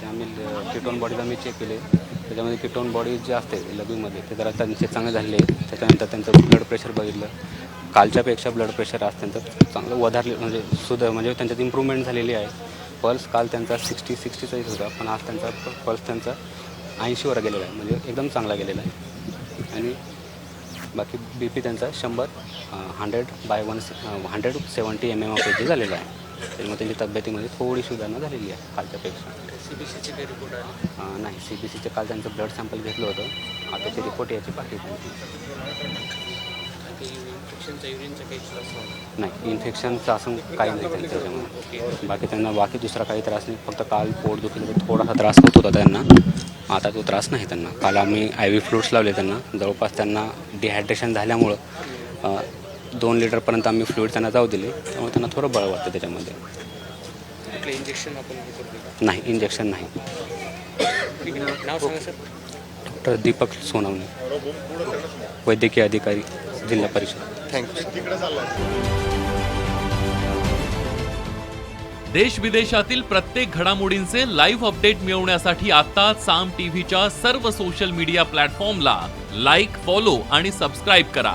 तर ते आम्ही किटोन बॉडीला मी चेक केले. त्याच्यामध्ये किटोन बॉडी जे असते लघवीमध्ये ते जरा त्यांचे चांगले झालेले त्याच्यानंतर त्यांचं ब्लड प्रेशर बघितलं. कालच्यापेक्षा ब्लड प्रेशर आज त्यांचं चांगलं वधारले म्हणजे सुध म्हणजे त्यांच्यात इम्प्रूव्हमेंट झालेली आहे. पल्स काल त्यांचा सिक्स्टी सिक्स्टीचा येत होता पण आज त्यांचा पल्स त्यांचा ऐंशीवर गेलेला आहे म्हणजे एकदम चांगला गेलेला आहे. आणि बाकी बी पी त्यांचा शंभर hundred by one hundred seventy M M off झालेला आहे. त्याच्यामुळे त्यांची तब्येतीमध्ये थोडी सुधारणा झालेली आहे कालच्यापेक्षा. सी बी सीचे काही रिपोर्ट आले? अं, नाही सी बी सीचे काल त्यांचं ब्लड सॅम्पल घेतलं होतं. आता त्याची रिपोर्ट याची बाकी आहे त्यांची. काही इन्फेक्शनचा युरिनचा काही त्रास नाही. नाही इन्फेक्शनचं असं काही नाही त्यांच्या त्याच्यामध्ये. बाकी त्यांना बाकी दुसरा काही त्रास नाही. फक्त काल पोट दुखीचा थोडासा त्रास होत होता त्यांना. आता तो त्रास नाही त्यांना. काल आम्ही आय व्ही फ्लूट्स लावले त्यांना. जवळपास त्यांना डिहायड्रेशन झाल्यामुळं अं, दोन लिटरपर्यंत आम्ही फ्लुईड त्यांना जाऊ दिले. त्यामुळे त्यांना थोडं बळ वाटतं त्याच्यामध्ये. इंजेक्शन? नाही इंजेक्शन नाही. ठीक आहे. नाव सांगा सर डॉक्टर दीपक सोनवणे वैद्यकीय अधिकारी जिल्हा परिषद. थँक्यू देश विदेशातील प्रत्येक घडामोडींचे लाईव्ह अपडेट मिळवण्यासाठी आता साम टीव्हीच्या सर्व सोशल मीडिया प्लॅटफॉर्मला लाईक फॉलो आणि सबस्क्राईब करा.